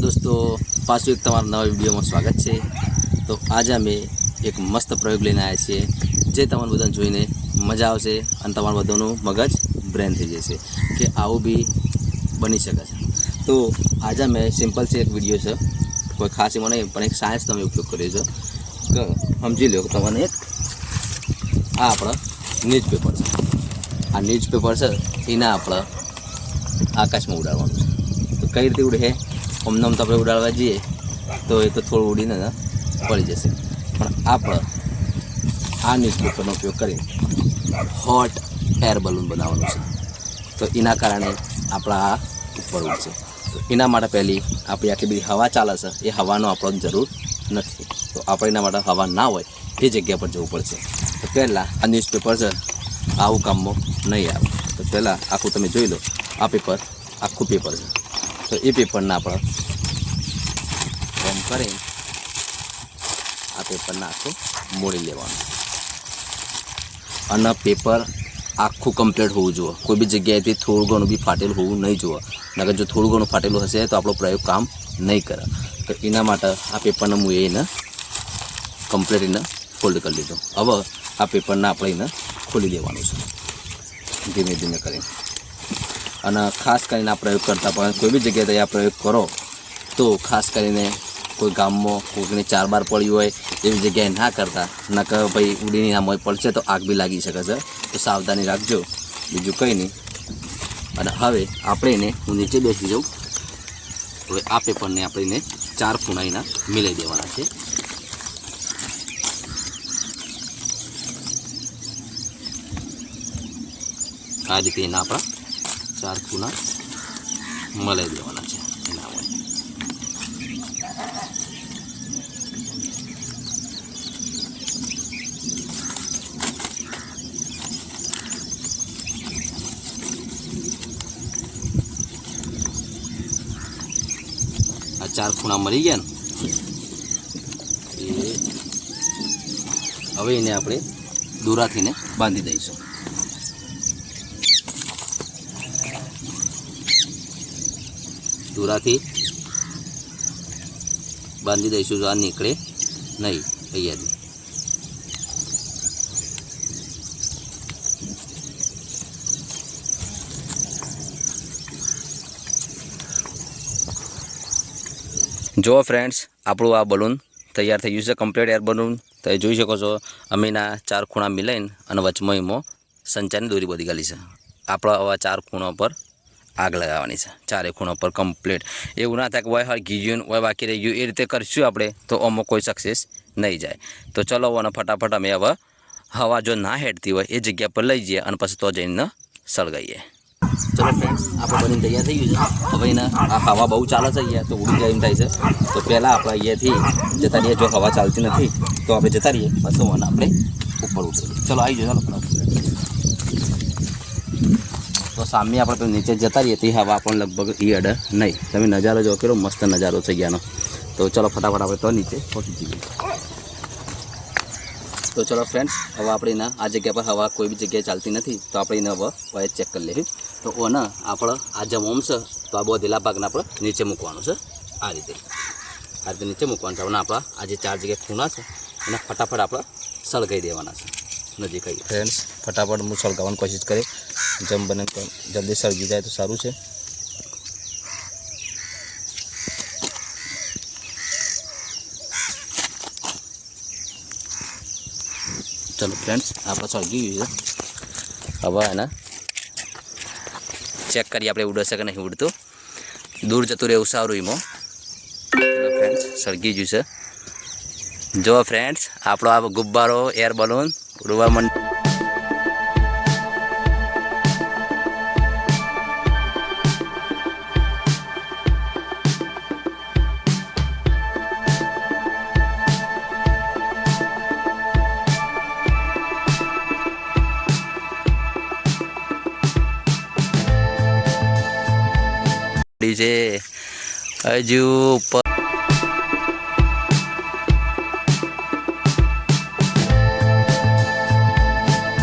દોસ્તો, પાછું એક તમારા નવા વિડીયોમાં સ્વાગત છે. તો આજે અમે એક મસ્ત પ્રયોગ લઈને આવ્યા છીએ, જે તમારે બધાને જોઈને મજા આવશે અને તમારું બધાનું મગજ બ્રેન થઈ જશે કે આવું બી બની શકે છે. તો આજે અમે સિમ્પલ છે, એક વીડિયો છે. કોઈ ખાસ એમાં નહીં, પણ એક સાયન્સ તમે ઉપયોગ કર્યો છે. કે સમજી લો કે તમને એક આ આપણા ન્યૂઝપેપર છે. આ ન્યૂઝપેપર છે, એના આપણા આકાશમાં ઉડાડવાનું છે. તો કઈ રીતે ઉડે છે ઓમનામ તો આપણે ઉડાડવા જઈએ, તો એ તો થોડું ઉડીને પડી જશે. પણ આપણે આ ન્યૂઝપેપરનો ઉપયોગ કરી હોટ એર બલૂન બનાવવાનું છે. તો એના કારણે આપણા આ ઉપર ઉડશે. તો એના માટે પહેલી આપણી આટલી બધી હવા ચાલે છે, એ હવાનો આપણને જરૂર નથી. તો આપણે એના માટે હવા ના હોય, એ જગ્યા પર જવું પડશે. તો પહેલાં આ ન્યૂઝપેપર છે, આવું કામમાં નહીં આવે. તો પહેલાં આખું તમે જોઈ લો, આ પેપર આખું પેપર છે. તો એ પેપરને આપણે ઓમ કરી આ પેપરને આખું મોડી લેવાનું અને પેપર આખું કમ્પ્લીટ હોવું જોઈએ કોઈ બી જગ્યાએથી થોડું ઘણું બી ફાટેલું હોવું નહીં જોઈએ નકર જો થોડું ઘણું ફાટેલું હશે તો આપણો પ્રયોગ કામ નહીં કરે તો એના માટે આ પેપરને હું એને કમ્પ્લીટ એને ફોલ્ડ કરી લીધો હવે આ પેપરને આપણે એને ખોલી દેવાનું છે ધીમે ધીમે કરીને અને ખાસ કરીને આ પ્રયોગ કરતા પણ કોઈ બી જગ્યાએ આ પ્રયોગ કરો, તો ખાસ કરીને કોઈ ગામમાં કોઈકને ચાર બાર પડ્યું હોય એવી જગ્યાએ ના કરતા. નકર ભાઈ ઉડીની આમ હોય પડશે તો આગ બી લાગી શકે છે. તો સાવધાની રાખજો. બીજું કંઈ નહીં. અને હવે આપણે એને હું નીચે બેસી જાઉં. હવે આ પેપરને આપણે ચાર ફૂણાઈના મિલાઈ દેવાના છે. આ રીતે એના આપણા ચાર ખૂણા મલાઈ દેવાના છે, એના હોય. આ ચાર ખૂણા મળી ગયા ને હવે એને આપણે દોરાથીને બાંધી દઈશું. દોરાથી બાંધી દઈશું જો આ નીકળે નહીં અહીંયાથી જો. ફ્રેન્ડ્સ આપણું આ બલૂન તૈયાર થઈ ગયું છે કમ્પ્લીટ એર બલૂન તમે જોઈ શકો છો, અમીના ચાર ખૂણા મિલાઈને અને વચમાં એમાં સંચારની દોરી બધી ગાલી છે. આપણા આવા ચાર ખૂણા પર આગ લગાવવાની છે. ચારે ખૂણો પર કમ્પ્લીટ એવું ના થાય કે વય હળગી ગયું વય બાકી રહી ગયું એ રીતે કરશું આપણે, તો આમાં કોઈ સક્સેસ નહીં જાય. તો ચલો અને ફટાફટ અમે હવે હવા જો ના હેડતી હોય, એ જગ્યા પર લઈ જઈએ અને પછી તો જઈને સળગાઈએ ચલો ફ્રેન્ડ્સ આપણે બની તૈયાર થઈ ગયું છે. હવે એને આ હવા બહુ ચાલે છે અહીંયા, તો ઉડી જાય એમ થાય છે. તો પહેલાં આપણે અહીંયાથી જતા રહીએ, જો હવા ચાલતી નથી, તો આપણે જતા રહીએ. પછી મને આપણે ઉપર ઉતરીએ. ચલો આવી જાઓ, ચાલો. તો સામે આપણે તો નીચે જતા રહીએ તે હવા પણ લગભગ ઈ અડે નહીં. તમે નજારો જો કેટલો મસ્ત નજારો છે ગયાનો તો ચલો ફટાફટ આપણે તો નીચે પહોંચી જઈએ. તો ચલો ફ્રેન્ડ્સ હવે આપણે એના, આ જગ્યા પર હવા કોઈ બી જગ્યાએ ચાલતી નથી, તો આપણે એને હવે વાય ચેક કરી લઈએ. તો ઓને આપણે, આ જે છે, તો આ બધેલા ભાગને આપણે નીચે મૂકવાનું છે. આ રીતે. આ રીતે નીચે મૂકવાનું છે. અને આપણા, આ જે ચાર જગ્યાએ ખૂણા છે, એને ફટાફટ આપણે સળગાઈ દેવાના છે. નજીક આવી ફ્રેન્ડ્સ ફટાફટ હું સળગાવવાની કોશિશ કરી જેમ બને તો જલ્દી સળગી જાય તો સારું છે. ચલો ફ્રેન્ડ્સ આપણે સળગી ગયું છે. હવે એના ચેક કરીએ આપણે ઉડશે કે નહીં ઉડતું. દૂર જતું રહેવું સારું એમાં ફ્રેન્ડ્સ સળગી ગયું છે. જો ફ્રેન્ડ્સ આપણો આ ગુબ્બારો એર બલૂન ઉડવા મંડ છે. હજુ